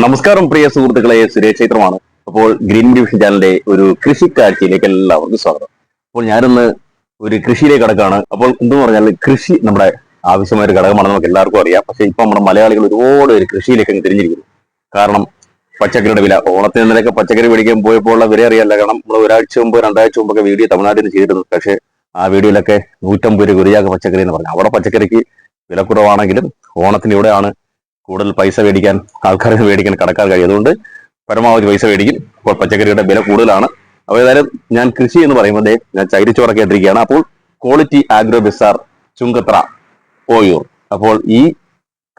നമസ്കാരം പ്രിയ സുഹൃത്തുക്കളെ. സുരേഷ് ചൈത്രമാണ് അപ്പോൾ ഗ്രീൻ ഡിവിഷൻ ചാനലിന്റെ ഒരു കൃഷി കാഴ്ചയിലേക്ക് എല്ലാവർക്കും സ്വാഗതം. അപ്പോൾ ഞാനിന്ന് ഒരു കൃഷിയിലേക്ക് കടക്കാണ്. അപ്പോൾ എന്തെന്ന് പറഞ്ഞാൽ കൃഷി നമ്മുടെ ആവശ്യമായ ഒരു ഘടകമാണെന്ന് നമുക്ക് എല്ലാവർക്കും അറിയാം. പക്ഷേ ഇപ്പൊ നമ്മുടെ മലയാളികൾ ഒരുപാട് ഒരു കൃഷിയിലേക്ക് തിരിഞ്ഞിരിക്കുന്നു. കാരണം പച്ചക്കറിയുടെ വില. ഓണത്തിന് ഇന്നലെയൊക്കെ പച്ചക്കറി മേടിക്കാൻ പോയപ്പോൾ ഉള്ള വില അറിയാല്ല. കാരണം നമ്മൾ ഒരാഴ്ച മുമ്പ് രണ്ടാഴ്ച മുമ്പൊക്കെ വീഡിയോ തമിഴ്നാട്ടിൽ നിന്ന് ചെയ്തിരുന്നു പക്ഷേ ആ വീഡിയോയിലൊക്കെ നൂറ്റമ്പത് രൂപ പച്ചക്കറി എന്ന് പറഞ്ഞു. അവിടെ പച്ചക്കറിക്ക് വില കുറവാണെങ്കിലും ഓണത്തിന് ഇവിടെയാണ് കൂടുതൽ പൈസ മേടിക്കാൻ ആൾക്കാർക്ക് മേടിക്കാൻ കടക്കാർ കഴിയും. അതുകൊണ്ട് പരമാവധി പൈസ മേടിക്കും. അപ്പോൾ പച്ചക്കറിയുടെ വില കൂടുതലാണ്. അപ്പോൾ ഏതായാലും ഞാൻ കൃഷി എന്ന് പറയുമ്പോൾ ഞാൻ ചൈരിച്ചോറൊക്കെ ഇട്ടിരിക്കുകയാണ്. അപ്പോൾ quality agro bazaar Chunkathara Oyoor. അപ്പോൾ ഈ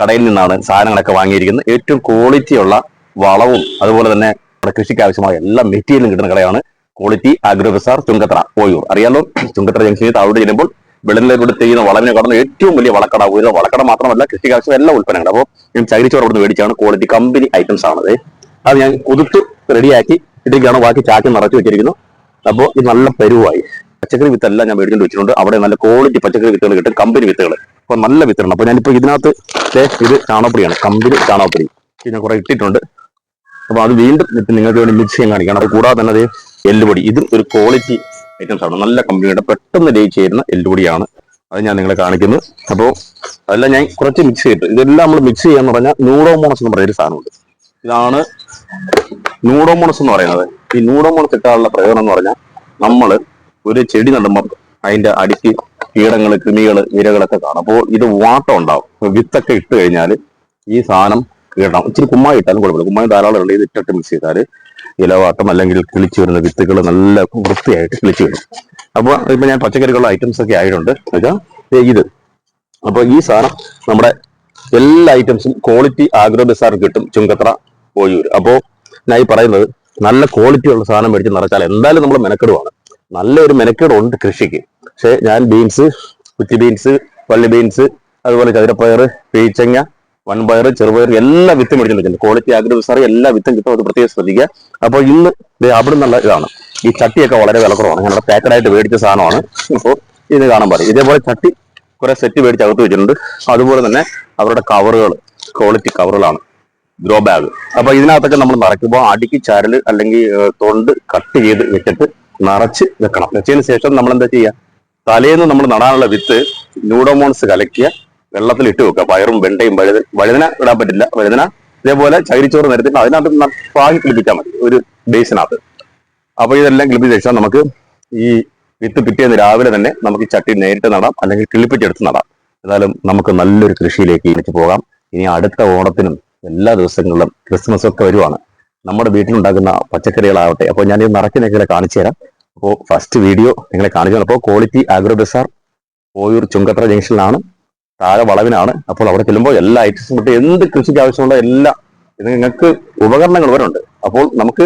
കടയിൽ നിന്നാണ് സാധനങ്ങളൊക്കെ വാങ്ങിയിരിക്കുന്നത്. ഏറ്റവും ക്വാളിറ്റി ഉള്ള വളവും അതുപോലെ തന്നെ നമ്മുടെ കൃഷിക്ക് ആവശ്യമായ എല്ലാ മെറ്റീരിയലും കിട്ടുന്ന കടയാണ് quality agro bazaar Chunkathara Oyoor. അറിയാലോ ചുങ്കത്ര ജംഗ്ഷനിൽ താഴോട്ട് ചെല്ലുമ്പോൾ വെള്ളനിലൂടെ ചെയ്യുന്ന വളവിനെ കടന്ന് ഏറ്റവും വലിയ വളക്കട ഒരു വളക്കട മാത്രമല്ല കൃഷിക്ക് ആവശ്യമായ എല്ലാ ഉൽപ്പന്നങ്ങളും. അപ്പോൾ ഞാൻ ചകിരിച്ചോറ് അവിടുന്ന് മേടിച്ചാണ് ക്വാളിറ്റി കമ്പനി ഐറ്റംസ് ആണത് അത്. ഞാൻ കുതിർത്ത് റെഡിയാക്കി ഇതൊക്കെയാണ് ബാക്കി ചാക്കി നിറച്ച് വെച്ചിരിക്കുന്നു. അപ്പോൾ ഇത് നല്ല പരുവായി. പച്ചക്കറി വിത്തെല്ലാം ഞാൻ മേടിച്ചുകൊണ്ട് വെച്ചിട്ടുണ്ട്. അവിടെ നല്ല ക്വാളിറ്റി പച്ചക്കറി വിത്തുകൾ കിട്ടും. കമ്പനി വിത്തുകൾ അപ്പോൾ നല്ല വിത്തുകളാണ്. അപ്പോൾ ഞാനിപ്പോൾ ഇതിനകത്ത് ഇത് ചാണകപ്പൊടിയാണ്. കമ്പനി ചാണകപ്പൊടി. ഇത് ഞാൻ കുറെ ഇട്ടിട്ടുണ്ട്. അപ്പോൾ അത് വീണ്ടും നിങ്ങൾക്ക് വേണ്ടി മിക്സ് ചെയ്യാൻ കാണിക്കണം അത് കൂടാതെ തന്നെ അത് എല്ലുപൊടി. ഇതും ഒരു ക്വാളിറ്റി ഐറ്റംസ് ആണ്. നല്ല കമ്പനിയുടെ പെട്ടെന്ന് ലയിച്ച് ചേരുന്ന എല്ലുപൊടിയാണ് അത് ഞാൻ നിങ്ങളെ കാണിക്കുന്നു അപ്പോൾ അതെല്ലാം ഞാൻ കുറച്ച് മിക്സ് ചെയ്തിട്ട് ഇതെല്ലാം നമ്മൾ മിക്സ് ചെയ്യാന്ന് പറഞ്ഞാൽ നൂഡോമോണസ് എന്ന് പറയുന്ന ഒരു സാധനമുണ്ട്. ഇതാണ് നൂഡോമോണസ് എന്ന് പറയുന്നത്. ഈ നൂഡോമോണസ് ഇട്ടാനുള്ള പ്രയോജനം എന്ന് പറഞ്ഞാൽ നമ്മൾ ഒരു ചെടി നടുമ്പോൾ അതിന്റെ അടിക്ക് കീടങ്ങൾ കൃമികൾ ഇരകളൊക്കെ കാണും. അപ്പോൾ ഇത് വാട്ടം ഉണ്ടാവും. വിത്തൊക്കെ ഇട്ട് കഴിഞ്ഞാൽ ഈ സാധനം കീടണം ഇച്ചിരി കുമ്മായി ഇട്ടാലും കുഴപ്പമില്ല. കുമ്മായി ധാരാളം ഉണ്ട് ഇത് ഇട്ടിട്ട് മിക്സ് ചെയ്താൽ ഇലവാട്ടം അല്ലെങ്കിൽ കിളിച്ചു വരുന്ന വിത്തുകൾ നല്ല വൃത്തിയായിട്ട് കിളിച്ചു വരും. അപ്പോൾ ഇപ്പൊ ഞാൻ പച്ചക്കറികളുടെ ഐറ്റംസ് ഒക്കെ ആയിട്ടുണ്ട്. ഇത് അപ്പൊ ഈ സാധനം നമ്മുടെ എല്ലാ ഐറ്റംസും ക്വാളിറ്റി ആഗ്രോ ബസാർ കിട്ടും ചുങ്കത്ര ഓയൂർ അപ്പോൾ ഞാൻ ഈ പറയുന്നത് നല്ല ക്വാളിറ്റി ഉള്ള സാധനം മേടിച്ച് നിറച്ചാൽ എന്തായാലും നമ്മൾ മെനക്കെടുവാണ്. നല്ലൊരു മെനക്കെടുണ്ട് കൃഷിക്ക്. പക്ഷേ ഞാൻ ബീൻസ് കുറ്റി ബീൻസ് പള്ളി ബീൻസ് അതുപോലെ ചതുരപ്പയർ പീച്ചങ്ങ വൻപയർ ചെറുപയർ എല്ലാ വിത്തും മേടിച്ചു വെച്ചിട്ടുണ്ട് ക്വാളിറ്റി ആഗ്രഹ സാറി എല്ലാ വിത്തും കിട്ടും. അത് പ്രത്യേകം ശ്രദ്ധിക്കുക. അപ്പോൾ ഇന്ന് അവിടെ നിന്നുള്ള ഇതാണ്. ഈ ചട്ടിയൊക്കെ വളരെ വിലക്കുറവാണ് ഞങ്ങളുടെ പാക്കഡായിട്ട് മേടിച്ച സാധനമാണ്. അപ്പോൾ ഇത് കാണാൻ പറയും ഇതേപോലെ ചട്ടി കുറെ സെറ്റ് മേടിച്ച് അകത്ത് വെച്ചിട്ടുണ്ട്. അതുപോലെ തന്നെ അവരുടെ കവറുകൾ ക്വാളിറ്റി കവറുകളാണ് ഗ്രോ ബാഗ് അപ്പൊ ഇതിനകത്തൊക്കെ നമ്മൾ നിറയ്ക്കുമ്പോൾ അടിക്ക് ചരൽ അല്ലെങ്കിൽ തൊണ്ട് കട്ട് ചെയ്ത് വെച്ചിട്ട് നിറച്ച് വെക്കണം. വെച്ചതിന് ശേഷം നമ്മൾ എന്താ ചെയ്യുക? തലേന്ന് നമ്മൾ നടാനുള്ള വിത്ത് ന്യൂഡോമോൺസ് കലക്കിയ വെള്ളത്തിൽ ഇട്ട് വെക്കുക പയറും വെണ്ടയും വഴുത വഴുതന ഇടാൻ പറ്റില്ല. വഴുതന ഇതേപോലെ ചകിരിച്ചോറ് നിരത്തിട്ട് അതിനകത്ത് പാകി കിളിപ്പിച്ചാൽ മതി. ഒരു ബേസിനകത്ത്. അപ്പൊ ഇതെല്ലാം കിളിപ്പിച്ച ശേഷം നമുക്ക് ഈ വിത്ത് പിറ്റേന്ന് രാവിലെ തന്നെ നമുക്ക് ഈ ചട്ടി നേരിട്ട് നടാം. അല്ലെങ്കിൽ കിളിപ്പിച്ചെടുത്ത് നടാം. എന്നാലും നമുക്ക് നല്ലൊരു കൃഷിയിലേക്ക് എനിക്ക് പോകാം. ഇനി അടുത്ത ഓണത്തിനും എല്ലാ ദിവസങ്ങളിലും ക്രിസ്മസ് ഒക്കെ വരുവാണ്. നമ്മുടെ വീട്ടിലുണ്ടാക്കുന്ന പച്ചക്കറികളാവട്ടെ. അപ്പോൾ ഞാൻ ഇത് നിങ്ങളെ കാണിച്ചു തരാം. അപ്പോൾ ഫസ്റ്റ് വീഡിയോ നിങ്ങളെ കാണിച്ചു. അപ്പോൾ quality agro bazaar Oyoor Chunkathara ജംഗ്ഷനിലാണ് താഴെ വളവിനാണ് അപ്പോൾ അവിടെ ചെല്ലുമ്പോൾ എല്ലാ ഐറ്റസും കിട്ടും എന്ത് കൃഷിക്ക് ആവശ്യമുള്ള എല്ലാ നിങ്ങൾക്ക് ഉപകരണങ്ങൾ വരെ ഉണ്ട് അപ്പോൾ നമുക്ക്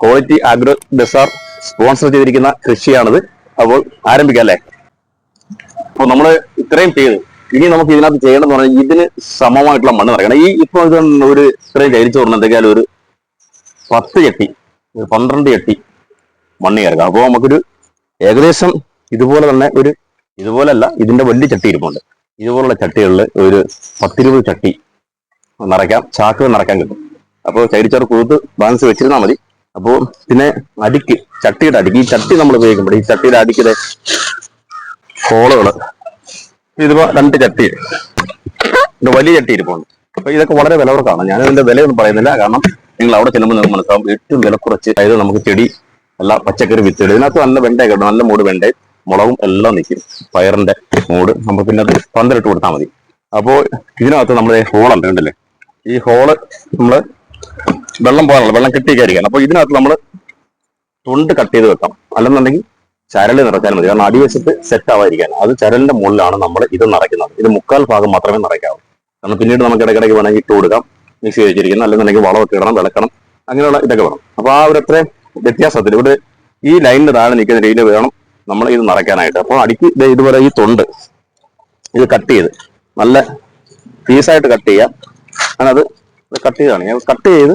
ക്വാളിറ്റി ആഗ്രോ ബസാർ സ്പോൺസർ ചെയ്തിരിക്കുന്ന കൃഷിയാണിത്. അപ്പോൾ ആരംഭിക്കാം അല്ലേ? അപ്പോൾ നമ്മൾ ഇത്രയും ചെയ്തു. ഇനി നമുക്ക് ഇതിനകത്ത് ചെയ്യണമെന്ന് പറഞ്ഞാൽ ഇതിന് സമമായിട്ടുള്ള മണ്ണ് നിറയ്ക്കണം. ഈ ഇപ്പൊ ഇത് ഒരു ഇത്രയും ചരിച്ചു പറഞ്ഞ എന്തൊക്കെയാലും ഒരു പത്ത് ചട്ടി പന്ത്രണ്ട് ചട്ടി മണ്ണ് ചേർക്കാം അപ്പോൾ നമുക്കൊരു ഏകദേശം ഇതുപോലെ തന്നെ ഒരു ഇതുപോലല്ല ഇതിന്റെ വലിയ ചട്ടി ഇരിപ്പുണ്ട്. ഇതുപോലുള്ള ചട്ടികളിൽ ഒരു പത്തിരുപത് ചട്ടി നിറയ്ക്കാം. ചാക്കുകൾ നിറയ്ക്കാൻ കിട്ടും. അപ്പോൾ ചരിച്ചോറ് കൂത്ത് ബാലൻസ് വെച്ചിരുന്നാൽ മതി. അപ്പോൾ പിന്നെ അടിക്ക് ചട്ടിയുടെ അടിക്ക്. ഈ ചട്ടി നമ്മൾ ഉപയോഗിക്കുമ്പോൾ ഈ ചട്ടിയുടെ അടിക്കിടെ ഹോളുകൾ. ഇതിപ്പോ രണ്ട് ചട്ടി. വലിയ ചട്ടി ഇരിപ്പുണ്ട്. അപ്പൊ ഇതൊക്കെ വളരെ വില കുറക്കാണ് ഞാൻ ഇതിന്റെ വിലയൊന്നും പറയുന്നില്ല. കാരണം നിങ്ങൾ അവിടെ ചെല്ലുമ്പോൾ നിങ്ങൾക്ക് മനസ്സിലാവും ഏറ്റവും വില കുറച്ച് അതായത് നമുക്ക് ചെടി എല്ലാ പച്ചക്കറി വിത്തുകൾ ഇതിനകത്ത് നല്ല വെണ്ടയൊക്കെ ഉണ്ട് നല്ല മൂട് വെണ്ട മുളകും എല്ലാം നിൽക്കും പയറിന്റെ മൂട് നമ്മൾ പിന്നെ അത് പന്തലിട്ട് കൊടുത്താൽ മതി. അപ്പോൾ ഇതിനകത്ത് നമ്മൾ ഹോളുണ്ട് കണ്ടില്ലേ? ഈ ഹോൾ നമ്മൾ വെള്ളം പോകാനുള്ള വെള്ളം കെട്ടിയിരിക്കാൻ അപ്പോൾ ഇതിനകത്ത് നമ്മൾ തൊണ്ട് കട്ട് ചെയ്ത് വെക്കാം അല്ലെന്നുണ്ടെങ്കിൽ ചരൽ നിറച്ചാൽ മതി. കാരണം അടിവശത്ത് സെറ്റ് ആവാതിരിക്കാൻ അത് ചരലിന്റെ മുകളിലാണ് നമ്മൾ ഇത് നിറയ്ക്കുന്നത്. ഇത് മുക്കാൽ ഭാഗം മാത്രമേ നിറയ്ക്കാവൂ. കാരണം പിന്നീട് നമുക്ക് ഇടയ്ക്കിടയ്ക്ക് വേണമെങ്കിൽ ഇട്ട് കൊടുക്കാം മിക്സ് ചെയ്തിരിക്കുന്നത് അല്ലെന്നുണ്ടെങ്കിൽ വളമൊക്കെ ഇടണം വിളക്കണം അങ്ങനെയുള്ള ഇതൊക്കെ വേണം. അപ്പൊ ആ ഒരു അത്രയും വ്യത്യാസത്തിൽ ഇവിടെ ഈ ലൈനിന്റെ താഴെ നിൽക്കുന്ന രീതിയിൽ വേണം നമ്മൾ ഇത് നിറയ്ക്കാനായിട്ട് അപ്പോൾ അടിക്ക് ഇതുപോലെ ഈ തൊണ്ട് ഇത് കട്ട് ചെയ്ത് നല്ല പീസായിട്ട് കട്ട് ചെയ്യാം. ഞാനത് കട്ട് ചെയ്താണ്. ഞാൻ കട്ട് ചെയ്ത്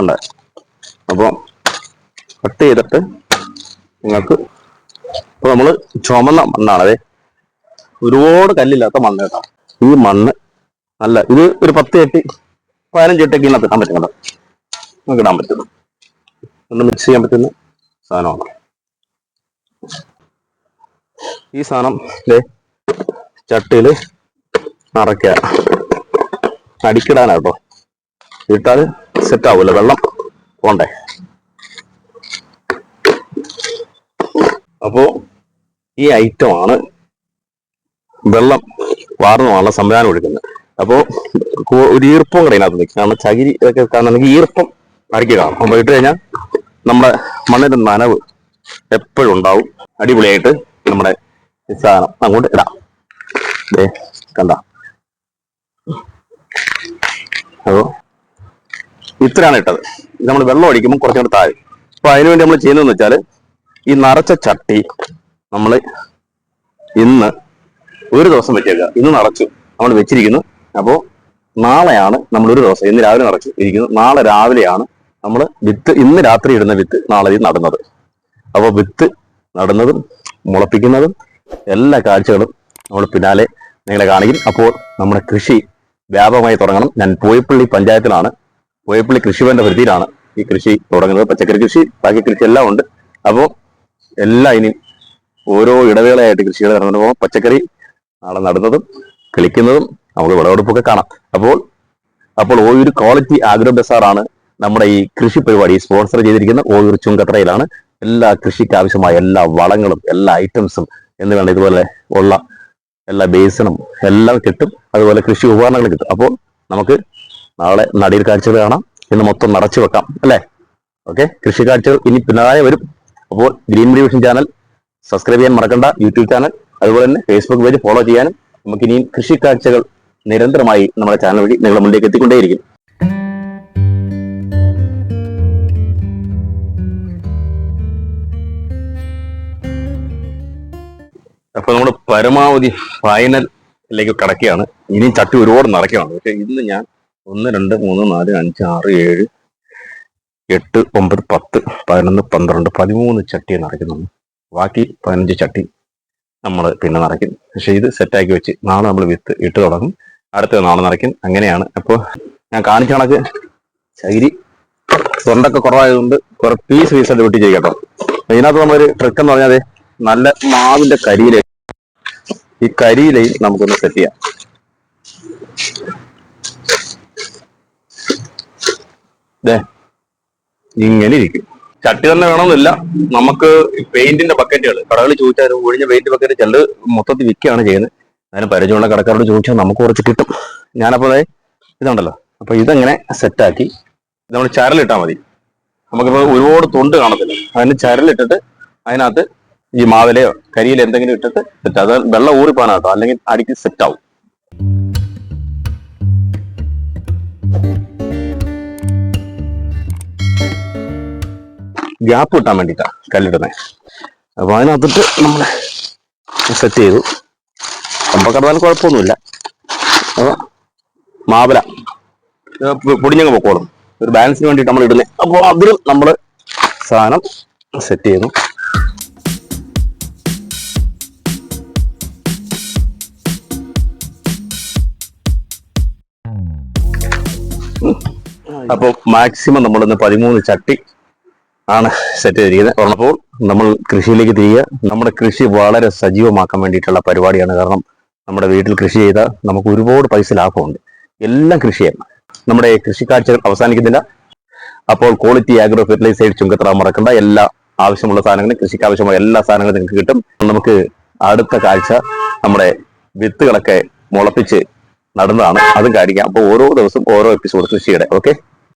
ഉണ്ട് അപ്പോൾ കട്ട് ചെയ്തിട്ട് നിങ്ങൾക്ക് ഇപ്പൊ നമ്മൾ ചുമന്ന മണ്ണാണത് ഒരുപാട് കല്ലില്ലാത്ത മണ്ണ് കേട്ടോ. ഈ മണ്ണ് നല്ല ഇത് ഒരു പത്ത് ചട്ടി പതിനഞ്ച് എട്ടൊക്കെ ഇതിനകത്ത് ഇടാൻ പറ്റുന്നുണ്ട് നമുക്ക് ഇടാൻ പറ്റുന്നു ഒന്ന് മിക്സ് ചെയ്യാൻ പറ്റുന്ന സാധനമാണ്. ഈ സാധനം ചട്ടിയിൽ നിറയ്ക്കുക അടിക്കിടാനാട്ടോ. ഇട്ടാൽ സെറ്റ് ആവൂല. വെള്ളം പോണ്ടേ? അപ്പോ ഈ ഐറ്റം ആണ് വെള്ളം വാർന്നു പോകാനുള്ള സംവിധാനം ഒഴുക്കുന്നത് അപ്പോ ഒരു ഈർപ്പം കൂടെ ഇതിനകത്ത് നിൽക്കും. കാരണം ചകിരി ഒക്കെ കാണുന്നെങ്കിൽ ഈർപ്പം അടിക്കുക കാണും ഇട്ട് കഴിഞ്ഞാൽ നമ്മുടെ മണ്ണിന്റെ നനവ് എപ്പോഴും ഉണ്ടാവും അടിപൊളിയായിട്ട് നമ്മുടെ സാധനം അങ്ങോട്ട് ഇടാം. ദേ കണ്ട. അതോ ഇത്രയാണ് ഇട്ടത്. നമ്മൾ വെള്ളം അടിക്കുമ്പോൾ കുറച്ചും കൂടെ താഴെ. അപ്പൊ അതിനുവേണ്ടി നമ്മൾ ചെയ്യുന്നതെന്ന് വെച്ചാൽ ഈ നിറച്ച ചട്ടി നമ്മൾ ഇന്ന് ഒരു ദിവസം വെച്ചേക്കുക. ഇന്ന് നിറച്ചു നമ്മൾ വെച്ചിരിക്കുന്നു. അപ്പോൾ നാളെയാണ് നമ്മൾ ഒരു ദിവസം ഇന്ന് രാവിലെ നിറച്ചു ഇരിക്കുന്നു. നാളെ രാവിലെയാണ് നമ്മൾ വിത്ത് ഇന്ന് രാത്രി ഇടുന്ന വിത്ത് നാളെ നടുന്നത്. അപ്പോൾ വിത്ത് നടുന്നതും മുളപ്പിക്കുന്നതും എല്ലാ കാഴ്ചകളും നമ്മൾ പിന്നാലെ നിങ്ങളെ കാണിക്കും. അപ്പോൾ നമ്മുടെ കൃഷി വ്യാപകമായി തുടങ്ങണം. ഞാൻ പോയപ്പള്ളി പഞ്ചായത്തിലാണ്. പോയപ്പള്ളി കൃഷിഭവന്റെ പരിധിയിലാണ് ഈ കൃഷി തുടങ്ങുന്നത്. പച്ചക്കറി കൃഷി ബാക്കി കൃഷി എല്ലാം ഉണ്ട്. അപ്പോൾ എല്ലാം ഇനി ഓരോ ഇടവേളയായിട്ട് കൃഷികൾ നടന്നു പോകും. പച്ചക്കറി നാളെ നടുന്നതും കിളിക്കുന്നതും നമുക്ക് വിളവെടുപ്പൊക്കെ കാണാം. അപ്പോൾ അപ്പോൾ ഓയൂർ ക്വാളിറ്റി ആഗ്രോ ബസാറാണ് നമ്മുടെ ഈ കൃഷി പരിപാടി സ്പോൺസർ ചെയ്തിരിക്കുന്ന ഓയൂർ ചുങ്കത്രയിലാണ്. എല്ലാ കൃഷിക്ക് ആവശ്യമായ എല്ലാ വളങ്ങളും എല്ലാ ഐറ്റംസും എന്ന് വേണ്ട ഇതുപോലെ ഉള്ള എല്ലാ ബേസിനും എല്ലാം കിട്ടും. അതുപോലെ കൃഷി ഉപകരണങ്ങൾ കിട്ടും. അപ്പോൾ നമുക്ക് നാളെ നടിയിൽ കാഴ്ചകൾ കാണാം. ഇന്ന് മൊത്തം നിറച്ചു വെക്കാം അല്ലേ? ഓക്കെ? കൃഷി കാഴ്ചകൾ ഇനി പിന്നാലെ വരും. അപ്പോൾ ഗ്രീൻ റിവിഷൻ ചാനൽ സബ്സ്ക്രൈബ് ചെയ്യാൻ മറക്കണ്ട. യൂട്യൂബ് ചാനൽ അതുപോലെ തന്നെ ഫേസ്ബുക്ക് പേജ് ഫോളോ ചെയ്യാനും നമുക്ക് ഇനിയും കൃഷി കാഴ്ചകൾ നിരന്തരമായി നമ്മുടെ ചാനൽ വഴി നിങ്ങളുടെ മുന്നിലേക്ക് എത്തിക്കൊണ്ടേയിരിക്കും. അപ്പൊ നമ്മൾ പരമാവധി ഫൈനലിലേക്ക് കിടക്കുകയാണ്. ഇനിയും ചട്ടി ഒരുപാട് നിറയ്ക്കുകയാണ് പക്ഷെ ഇന്ന് ഞാൻ ഒന്ന് രണ്ട് മൂന്ന് നാല് അഞ്ച് ആറ് ഏഴ് എട്ട് ഒമ്പത് പത്ത് പതിനൊന്ന് പന്ത്രണ്ട് പതിമൂന്ന് ചട്ടി നിറയ്ക്കുന്നുണ്ട് ബാക്കി പതിനഞ്ച് ചട്ടി നമ്മൾ പിന്നെ നിറയ്ക്കും പക്ഷെ ഇത് സെറ്റാക്കി വെച്ച് നാളെ നമ്മൾ വിത്ത് ഇട്ട് തുടങ്ങും. അടുത്ത നാളെ നിറയ്ക്കും അങ്ങനെയാണ്. അപ്പോൾ ഞാൻ കാണിച്ച കണക്ക് ശൈരി തൊണ്ടൊക്കെ കുറവായതുകൊണ്ട് കുറെ പീസ് പീസായിട്ട് വെട്ടി ചെയ്യും കേട്ടോ. ഇതിനകത്ത് നമ്മളൊരു ട്രിക്ക് എന്ന് പറഞ്ഞാൽ നല്ല മാവിന്റെ കരിയില ഈ കരിയിലയും നമുക്കൊന്ന് സെറ്റ് ചെയ്യാം. ഇങ്ങനെ ഇരിക്കും. ചട്ടി തന്നെ വേണമെന്നില്ല. നമുക്ക് പെയിന്റിന്റെ ബക്കറ്റുകൾ കടകളിൽ ചോദിച്ചാൽ ഒഴിഞ്ഞ പെയിന്റ് ബക്കറ്റ് ചിലത് മൊത്തത്തിൽ വിൽക്കുകയാണ് ചെയ്യുന്നത്. അതിന് പരിചയമുള്ള കടക്കാരോട് ചോദിച്ചാൽ നമുക്ക് കുറച്ച് കിട്ടും. ഞാനപ്പോൾ ദേ ഇതുണ്ടല്ലോ. അപ്പൊ ഇതെങ്ങനെ സെറ്റാക്കി നമ്മൾ ചരലിട്ടാൽ മതി. നമുക്കിപ്പോൾ ഒരുപാട് തൊണ്ട് കാണത്തില്ല. അതിന് ചരലിട്ടിട്ട് അതിനകത്ത് ഈ മാവിലയോ കരിയിലോ എന്തെങ്കിലും ഇട്ടിട്ട് സെറ്റ് അത് വെള്ളം ഊറിപ്പോനാട്ടോ അല്ലെങ്കിൽ അടിക്ക് സെറ്റ് ആവും. ഗ്യാപ്പ് കിട്ടാൻ വേണ്ടിയിട്ടാ കല്ലിടുന്നത് അപ്പൊ അതിനകത്തിട്ട് നമ്മൾ സെറ്റ് ചെയ്തു. കമ്പക്കടന്നാലും കുഴപ്പമൊന്നുമില്ല. അപ്പൊ മാവല പൊടിഞ്ഞങ്ങ് പൊക്കോളും. ഒരു ബാലൻസിന് വേണ്ടിയിട്ട് നമ്മൾ ഇടുന്നത് അപ്പോൾ അതിലും നമ്മൾ സാധനം സെറ്റ് ചെയ്യുന്നു അപ്പോൾ മാക്സിമം നമ്മളിന്ന് പതിമൂന്ന് ചട്ടി ആണ് സെറ്റ് ചെയ്തിരിക്കുന്നത്. ഉള്ളപ്പോൾ നമ്മൾ കൃഷിയിലേക്ക് തിരികെ നമ്മുടെ കൃഷി വളരെ സജീവമാക്കാൻ വേണ്ടിയിട്ടുള്ള പരിപാടിയാണ്. കാരണം നമ്മുടെ വീട്ടിൽ കൃഷി ചെയ്താൽ നമുക്ക് ഒരുപാട് പൈസ ലാഭമുണ്ട്. എല്ലാം കൃഷിയാണ് നമ്മുടെ കൃഷി കാഴ്ചകൾ അവസാനിക്കുന്നില്ല. അപ്പോൾ ക്വാളിറ്റി ആഗ്രോ ഫെർട്ടിലൈസേഡ് ചുങ്കത്ര മറക്കണ്ട. എല്ലാ ആവശ്യമുള്ള സാധനങ്ങളും കൃഷിക്ക് ആവശ്യമായ എല്ലാ സാധനങ്ങളും നിങ്ങൾക്ക് കിട്ടും. നമുക്ക് അടുത്ത കാഴ്ച നമ്മുടെ വിത്തുകളൊക്കെ മുളപ്പിച്ച് നടന്നതാണ്. അതും കാണിക്കാം. അപ്പോൾ ഓരോ ദിവസം ഓരോ എപ്പിസോഡ് കൃഷിയുടെ. ഓക്കെ